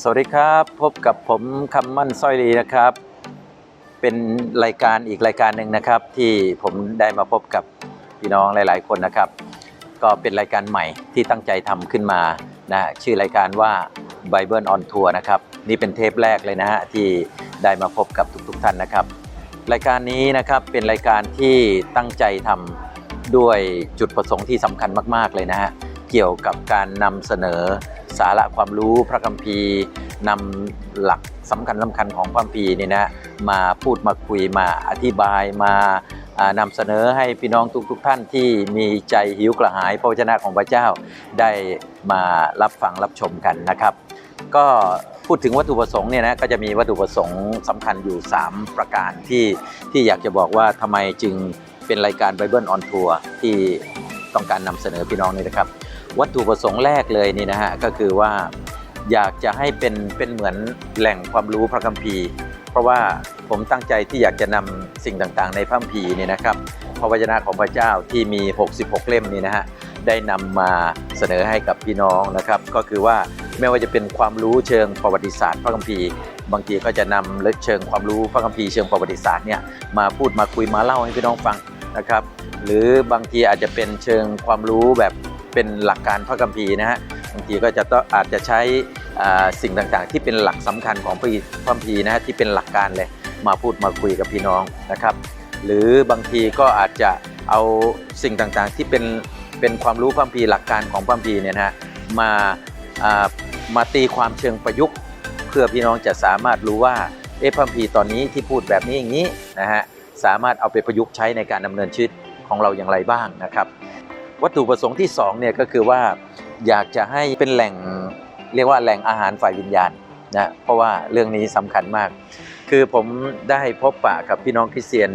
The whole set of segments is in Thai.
สวัสดีครับ พบกับผมคำมั่นสร้อยลีนะครับ เป็นรายการอีกรายการหนึ่งนะครับ ที่ผมได้มาพบกับพี่น้องหลาย ๆ คนนะครับ ก็เป็นรายการใหม่ที่ตั้งใจทำขึ้นมานะชื่อรายการว่า Bible on Tour นะครับ นี่เป็นเทปแรกเลยนะฮะที่ได้มาพบกับทุก ๆ ท่านนะครับ รายการนี้นะครับเป็นรายการที่ตั้งใจทำด้วยจุดประสงค์ที่สำคัญมาก ๆ เลยนะฮะ เกี่ยวกับการนำเสนอสาระความรู้พระคัมภีร์นำหลักสำคัญสำคัญของพระคัมภีร์นี่นะมาพูดมาคุยมาอธิบายมาอ่านำเสนอให้พี่น้องทุกๆท่านที่มีใจหิวกระหายพระวจนะของพระเจ้า ได้มารับฟังรับชมกันนะครับ ก็พูดถึงวัตถุประสงค์เนี่ยนะก็จะมีวัตถุประสงค์สำคัญอยู่ 3 ประการที่ที่อยากจะบอกว่าทำไมจึงเป็นรายการ Bible on Tour ที่ต้องการนำเสนอพี่น้องนี่นะครับ วัตถุประสงค์แรกเลยนี่นะฮะก็คือว่าอยากจะให้เป็นเป็นเหมือนแหล่งความรู้พระคัมภีร์ เพราะว่าผมตั้งใจที่อยากจะนำสิ่งต่างๆ ในพระคัมภีร์นี่นะครับพระวจนะของพระเจ้าที่มี 66 เล่มนี่นะฮะได้นำมาเสนอให้กับพี่น้องนะครับ ก็คือว่าไม่ว่าจะเป็นความรู้เชิงประวัติศาสตร์พระคัมภีร์ บางทีก็จะนำเรื่องเชิงความรู้พระคัมภีร์เชิงประวัติศาสตร์เนี่ยมาพูดมาคุยมาเล่าให้พี่น้องฟังนะครับ หรือบางทีอาจจะเป็นเชิงความรู้แบบ เป็นหลักการพระคัมภีร์นะฮะบางทีก็จะต้องอาจจะใช้สิ่งต่างๆ ที่เป็นหลักสำคัญของพระคัมภีร์นะฮะที่เป็นหลักการเลยมาพูดมาคุยกับพี่น้องนะครับ หรือบางทีก็อาจจะเอาสิ่งต่างๆ ที่เป็นเป็นความรู้พระคัมภีร์หลักการของพระคัมภีร์เนี่ยนะฮะมาามาตีความเชิงประยุกต์ เพื่อพี่น้องจะสามารถรู้ว่าเอะพระคัมภีตอนนี้ที่พูดแบบนี้อย่างนี้นะฮะสามารถเอาไปประยุกต์ใช้ในการดำเนินชีวิตของเราอย่างไรบ้างนะครับ วัตถุประสงค์ที่สองเนี่ยก็คือว่าอยากจะให้เป็นแหล่งเรียกว่าแหล่งอาหารฝ่ายวิญญาณนะเพราะว่าเรื่องนี้สำคัญมาก คือผมได้พบปะกับพี่น้องคริสเตียน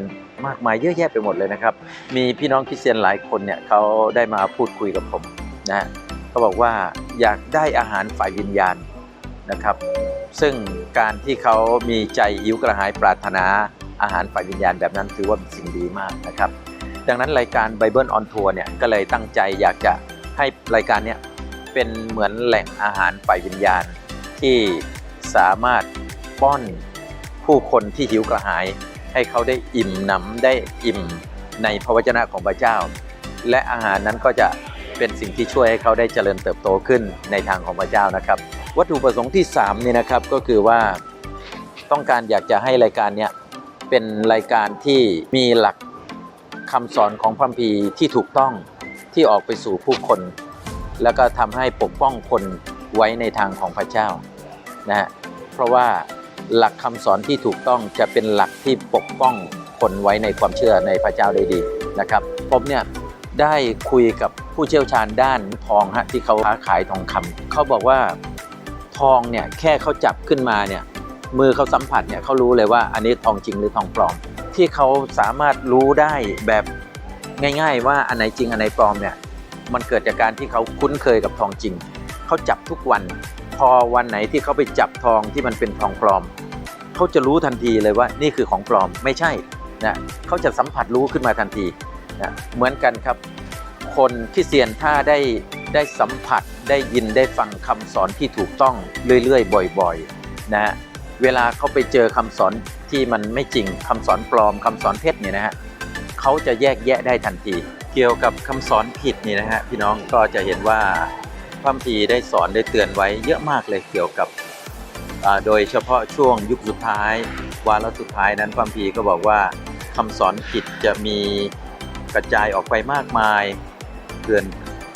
มากมายเยอะแยะไปหมดเลยนะครับ มีพี่น้องคริสเตียนหลายคนเนี่ยเขาได้มาพูดคุยกับผมนะเขาบอกว่าอยากได้อาหารฝ่ายวิญญาณนะครับ ซึ่งการที่เขามีใจหิวกระหายปรารถนาอาหารฝ่ายวิญญาณแบบนั้นถือว่าเป็นสิ่งดีมากนะครับ ดังนั้นรายการ Bible on Tour เนี่ยก็เลยตั้งใจอยากจะให้รายการเนี้ยเป็นเหมือนแหล่งอาหารฝ่ายวิญญาณ ที่สามารถป้อนผู้คนที่หิวกระหาย ให้เขาได้อิ่มหนำได้อิ่มในพระวจนะของพระเจ้า และอาหารนั้นก็จะเป็นสิ่งที่ช่วยให้เขาได้เจริญเติบโตขึ้นในทางของพระเจ้านะครับ วัตถุประสงค์ที่3นี่นะครับก็คือว่าต้องการอยากจะให้รายการเนี้ยเป็นรายการที่มีหลัก คำสอนของพระคัมภีที่ถูกต้องที่ออกไปสู่ผู้คน แล้วก็ทำให้ปกป้องคนไว้ในทางของพระเจ้านะฮะเพราะว่าหลักคำสอนที่ถูกต้องจะเป็นหลักที่ปกป้องคนไว้ในความเชื่อในพระเจ้าได้ดีนะครับผมเนี่ยได้คุยกับผู้เชี่ยวชาญด้านทองฮะที่เขาค้าขายทองคำเขาบอกว่าทองเนี่ยแค่เขาจับขึ้นมาเนี่ยมือเขาสัมผัสเนี่ยเขารู้เลยว่าอันนี้ทองจริงหรือทองปลอม ที่เขาสามารถรู้ได้แบบง่าย ๆ ว่าอันไหนจริงอันไหนปลอมเนี่ยมันเกิดจากการที่เขาคุ้นเคยกับทองจริง เขาจับทุกวัน พอวันไหนที่เขาไปจับทองที่มันเป็นทองปลอม เขาจะรู้ทันทีเลยว่านี่คือของปลอมไม่ใช่นะเขาจะสัมผัสรู้ขึ้นมาทันทีนะเหมือนกันครับ คนที่เซียนถ้าได้ได้สัมผัสได้ยินได้ฟังคำสอนที่ถูกต้องเรื่อยๆ บ่อยๆนะฮะเวลาเขาไปเจอคำสอน ที่มันไม่จริงคำสอนปลอมคำสอนเท็จเนี่ยนะฮะเขาจะแยกแยะได้ทันที เกี่ยวกับคำสอนผิดนี่นะฮะพี่น้องก็จะเห็นว่าพระคัมภีได้สอนได้เตือนไว้เยอะมากเลยเกี่ยวกับโดยเฉพาะช่วงยุคสุดท้าย วาระสุดท้ายนั้นพระคัมภีก็บอกว่าคำสอนผิดจะมีกระจายออกไปมากมายเกลื่อน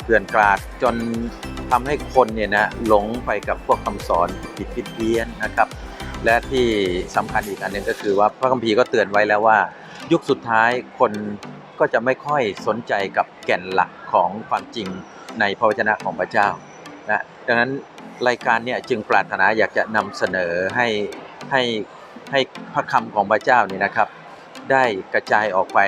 เกลื่อนกลาดจนทำให้คนเนี่ยนะหลงไปกับพวกคำสอนผิดผิดเพี้ยนนะครับ และที่สำคัญอีกอันหนึ่งก็คือว่าพระคัมภีร์ก็เตือนไว้แล้วว่า ยุคสุดท้ายคนก็จะไม่ค่อยสนใจกับแก่นหลักของความจริงในพระวจนะของพระเจ้านะดังนั้นรายการเนี่ยจึงปรารถนาอยากจะนำเสนอให้ให้ให้พระคำของพระเจ้านี่นะครับ ได้กระจายออกไป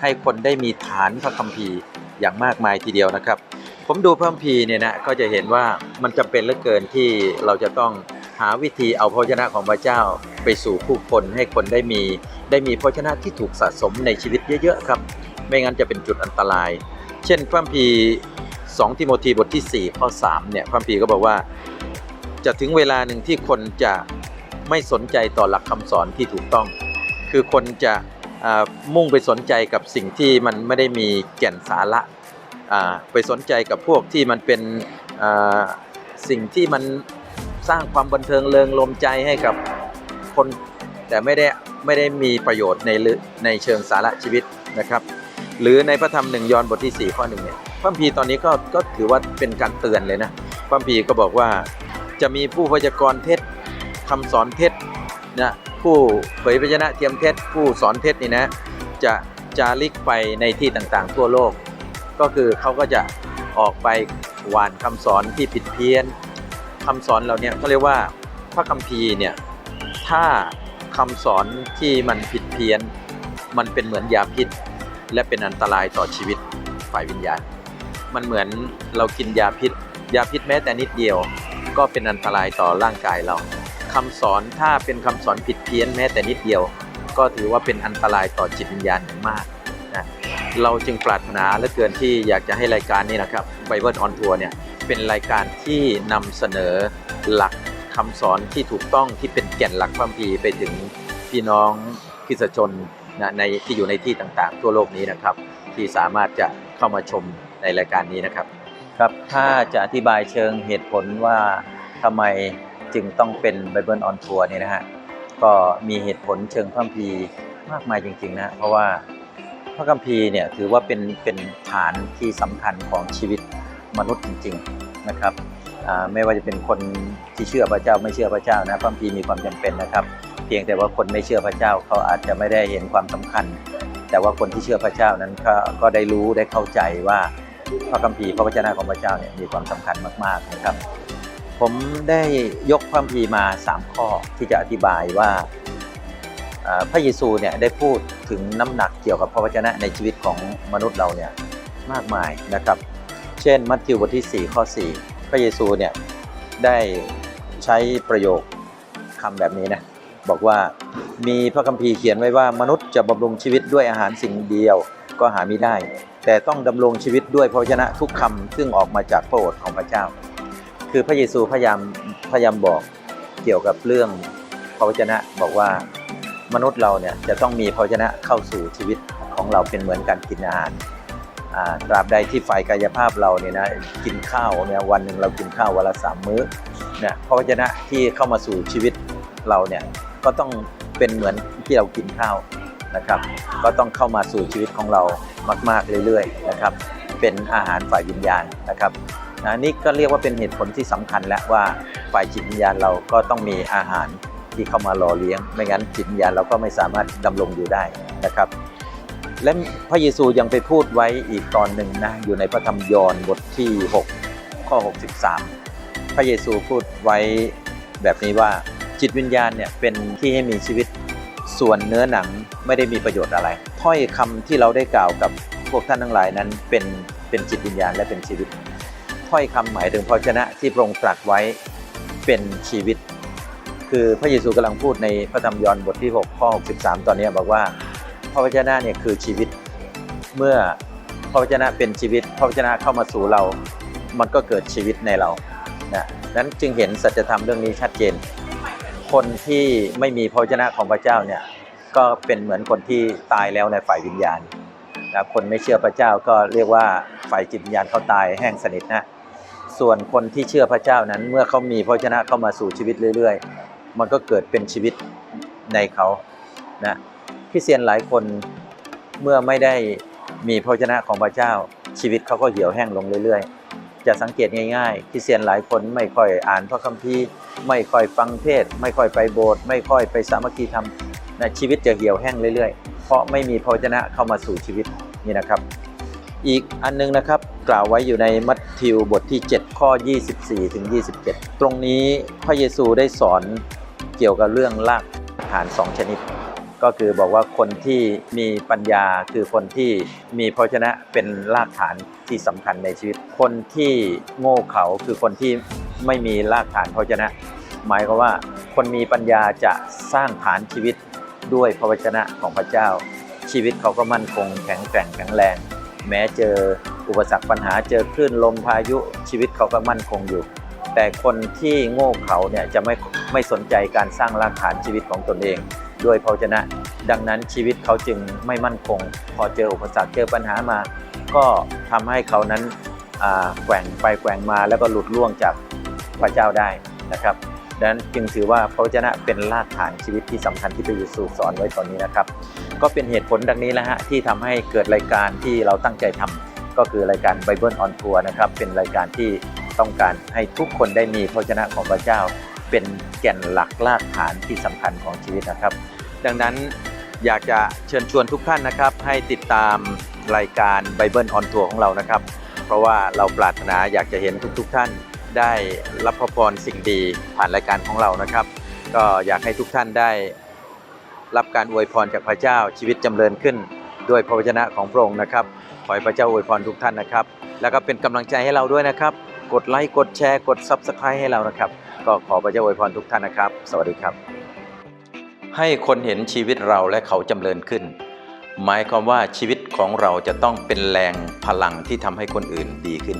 ให้คนได้มีฐานพระคัมภีร์อย่างมากมายทีเดียวนะครับ ผมดูพระคัมภีร์เนี่ยนะก็จะเห็นว่ามันจำเป็นเหลือเกินที่เราจะต้อง หาวิธีเอาพระวจนะของพระเจ้า ไปสู่ผู้คนให้คนได้มี ได้มีพระวจนะที่ถูกสะสมในชีวิตเยอะๆครับ ไม่งั้นจะเป็นจุดอันตราย เช่นพระคัมภีร์2ทิโมธีบทที่ 4 ข้อ 3 เนี่ยพระคัมภีก็บอกว่า จะถึงเวลาหนึ่งที่คนจะไม่สนใจต่อหลักคำสอนที่ถูกต้อง คือคนจะมุ่งไปสนใจกับสิ่งที่มันไม่ได้มีแก่นสาระไปสนใจกับพวกที่มันเป็นสิ่งที่มัน สร้างความบันเทิงเริงลมใจให้กับคน แต่ไม่ได้ไม่ได้มีประโยชน์ในในเชิงสาระชีวิตนะครับ หรือในพระธรรมหนึ่งยอห์นบทที่ 4 ข้อหนึ่งเนี่ยพระคัมภีตอนนี้ก็ก็ถือว่าเป็นการเตือนเลยนะพระคัมภีก็บอกว่าจะมีผู้พยากรณ์เท็จคำสอนเท็จนะผู้เผยพระชนะเทียมเท็จผู้สอนเท็จนี่นะจะจาริกไปในที่ต่างๆ ทั่วโลก ก็คือเขาก็จะออกไปหวานคำสอนที่ผิดเพี้ยน คำสอนเหล่าเนี้เขาเรียกว่าพระคัมภีร์เนี่ยถ้าคำสอนที่มันผิดเพี้ยน มันเป็นเหมือนยาพิษ และเป็นอันตรายต่อชีวิตฝ่ายวิญญาณ มันเหมือนเรากินยาพิษ ยาพิษแม้แต่นิดเดียว ก็เป็นอันตรายต่อร่างกายเราคำสอนถ้าเป็นคำสอนผิดเพี้ยนแม้แต่นิดเดียว ก็ถือว่าเป็นอันตรายต่อจิตวิญญาณอย่างมากนะเราจึงปรารถนาเหลือเกินที่อยากจะให้รายการนี้นะครับ Bible on Tour เนี่ย เป็นรายการที่นำเสนอหลักคำสอนที่ถูกต้องที่เป็นแก่นหลักความพีไปถึงพี่น้องคริสตชนนะในที่อยู่ในที่ต่างๆ ทั่วโลกนี้นะครับ ที่สามารถจะเข้ามาชมในรายการนี้นะครับ ครับถ้าจะอธิบายเชิงเหตุผลว่าทำไมจึงต้องเป็น Bible on Tour เนี่ยนะฮะก็มีเหตุผลเชิงพระคัมภีมากมายจริงๆนะเพราะว่าพระคัมภีร์เนี่ยถือว่าเป็นเป็นฐานที่สำคัญของชีวิต มนุษย์จริง ๆนะครับไม่ว่าจะเป็นคนที่เชื่อพระเจ้าไม่เชื่อพระเจ้านะพระคัมภีมีความจำเป็นนะครับ เพียงแต่ว่าคนไม่เชื่อพระเจ้าเขาอาจจะไม่ได้เห็นความสำคัญ แต่ว่าคนที่เชื่อพระเจ้านั้นก็กได้รู้ได้เข้าใจว่าพระคัมภีร์พระวจนะของพระเจ้าเนี่ยมีความสำคัญมากๆนะครับ ผมได้ยกพระคัมภีร์มา 3 ข้อที่จะอธิบายว่าพระเยซูเนี่ยได้พูดถึงน้ำหนักเกี่ยวกับพระวจนะในชีวิตของมนุษย์เราเนี่ยมากมายนะครับ เช่น มัทธิวบทที่ 4 ข้อ 4 พระเยซูเนี่ยได้ใช้ประโยคคำแบบนี้นะ บอกว่ามีพระคัมภีร์เขียนไว้ว่ามนุษย์จะบำรุงชีวิตด้วยอาหารสิ่งเดียวก็หาไม่ได้ แต่ต้องดำรงชีวิตด้วยพระวจนะทุกคำซึ่งออกมาจากพระโอษฐ์ของพระเจ้า คือพระเยซูพยายามพยายามบอกเกี่ยวกับเรื่องพระวจนะบอกว่ามนุษย์เราเนี่ยจะต้องมีพระวจนะเข้าสู่ชีวิตของเราเป็นเหมือนการกินอาหาร ตราบใดที่ฝ่ายกายภาพเราเนี่ยนะกินข้าวเนี่ยวันหนึ่งเรากินข้าววันละสามมื้อเนี่ยพระวจนะที่เข้ามาสู่ชีวิตเราเนี่ยก็ต้องเป็นเหมือนที่เรากินข้าวนะครับ ก็ต้องเข้ามาสู่ชีวิตของเรามาก ๆเรื่อยๆนะครับ เป็นอาหารฝ่ายวิญญาณนะครับนะนี่ก็เรียกว่าเป็นเหตุผลที่สำคัญแล้วว่าฝ่ายจิตวิญญาณเราก็ต้องมีอาหารที่เข้ามาหล่อเลี้ยง ไม่งั้นจิตวิญญาณเราก็ไม่สามารถดำรงอยู่ได้นะครับ และพระเยซูยังไปพูดไว้อีกตอนหนึ่งนะอยู่ในพระธรรมยอห์นบทที่ 6 ข้อ 63 พระเยซูพูดไว้แบบนี้ว่าจิตวิญญาณเนี่ยเป็นที่ให้มีชีวิตส่วนเนื้อหนังไม่ได้มีประโยชน์อะไรถ้อยคำที่เราได้กล่าวกับพวกท่านทั้งหลายนั้นเป็นเป็นจิตวิญญาณและเป็นชีวิตถ้อยคำหมายถึงพระวจนะที่พระองค์ตรัสไว้เป็นชีวิต คือพระเยซูกำลังพูดในพระธรรมยอห์นบทที่ 6 ข้อ 63 ตอนนี้บอกว่า พระวจนะเนี่ยคือชีวิต เมื่อพระวจนะเป็นชีวิต พระวจนะเข้ามาสู่เรา มันก็เกิดชีวิตในเรานะนั้นจึงเห็นสัจธรรมเรื่องนี้ชัดเจน คนที่ไม่มีพระวจนะของพระเจ้าเนี่ยก็เป็นเหมือนคนที่ตายแล้วในฝ่ายวิญญาณนะคนไม่เชื่อพระเจ้าก็เรียกว่าฝ่ายจิตวิญญาณเขาตายแห้งสนิทนะส่วนคนที่เชื่อพระเจ้านั้นเมื่อเขามีพระวจนะเข้ามาสู่ชีวิตเรื่อย ๆ มันก็เกิดเป็นชีวิตในเขานะ คริสเตียนหลายคนเมื่อไม่ได้มีพระวจนะของพระเจ้าชีวิตเขาก็เหี่ยวแห้งลงเรื่อยๆ จะสังเกตง่ายๆคริสเตียนหลายคนไม่ค่อยอ่านพระคัมภีร์ ไม่ค่อยฟังเทศ ไม่ค่อยไปโบสถ์ไม่ค่อยไปสามัคคีธรรมนะชีวิตจะเหี่ยวแห้งเรื่อยๆ เพราะไม่มีพระวจนะเข้ามาสู่ชีวิตนี่นะครับ อีกอันนึงนะครับกล่าวไว้อยู่ในมัทธิวบทที่ 7 ข้อ 24ถึง27 ตรงนี้พระเยซูได้สอนเกี่ยวกับเรื่องรากฐาน2ชนิด ก็คือบอกว่าคนที่มีปัญญาคือคนที่มีพระวจนะเป็นรากฐานที่สำคัญในชีวิต คนที่โง่เขาคือคนที่ไม่มีรากฐานพระวจนะ หมายความว่าคนมีปัญญาจะสร้างฐานชีวิตด้วยพระวจนะของพระเจ้า ชีวิตเขาก็มั่นคงแข็งแกร่งแข็งแรง แม้เจออุปสรรคปัญหาเจอคลื่นลมพายุชีวิตเขาก็มั่นคงอยู่ แต่คนที่โง่เขาเนี่ยจะไม่ไม่สนใจการสร้างรากฐานชีวิตของตนเอง ด้วยพระวจนะ ดังนั้นชีวิตเขาจึงไม่มั่นคง พอเจออุปสรรคเจอปัญหามา ก็ทำให้เขานั้นแกว่งไปแกว่งมาแล้วก็หลุดล่วงจากพระเจ้าได้นะครับดังนั้นจึงถือว่าพระวจนะเป็นรากฐานชีวิตที่สำคัญที่พระเยซูสอนไว้ตอนนี้นะครับ ก็เป็นเหตุผลดังนี้แหละฮะที่ทำให้เกิดรายการที่เราตั้งใจทำก็คือรายการ Bible on Tour นะครับเป็นรายการที่ต้องการให้ทุกคนได้มีพระวจนะของพระเจ้า เป็นแก่นหลักรากฐานที่สำคัญของชีวิตนะครับ ดังนั้นอยากจะเชิญชวนทุกท่านนะครับ ให้ติดตามรายการ Bible on Tour ของเรานะครับ เพราะว่าเราปรารถนาอยากจะเห็นทุกๆท่านได้รับพระพรสิ่งดีผ่านรายการของเรานะครับ ก็อยากให้ทุกท่านได้รับการอวยพรจากพระเจ้าชีวิตจำเริญขึ้น ด้วยพระวจนะของพระองค์นะครับขอให้พระเจ้าอวยพรทุกท่านนะครับ แล้วก็เป็นกำลังใจให้เราด้วยนะครับ กดไลค์กดแชร์กด Subscribe ให้เรานะครับ ก็ขอพระเจ้าอวยพรทุกท่านนะครับ สวัสดีครับ ให้คนเห็นชีวิตเราและเขาจำเริญขึ้น หมายความว่าชีวิตของเราจะต้องเป็นแรงพลังที่ทำให้คนอื่นดีขึ้น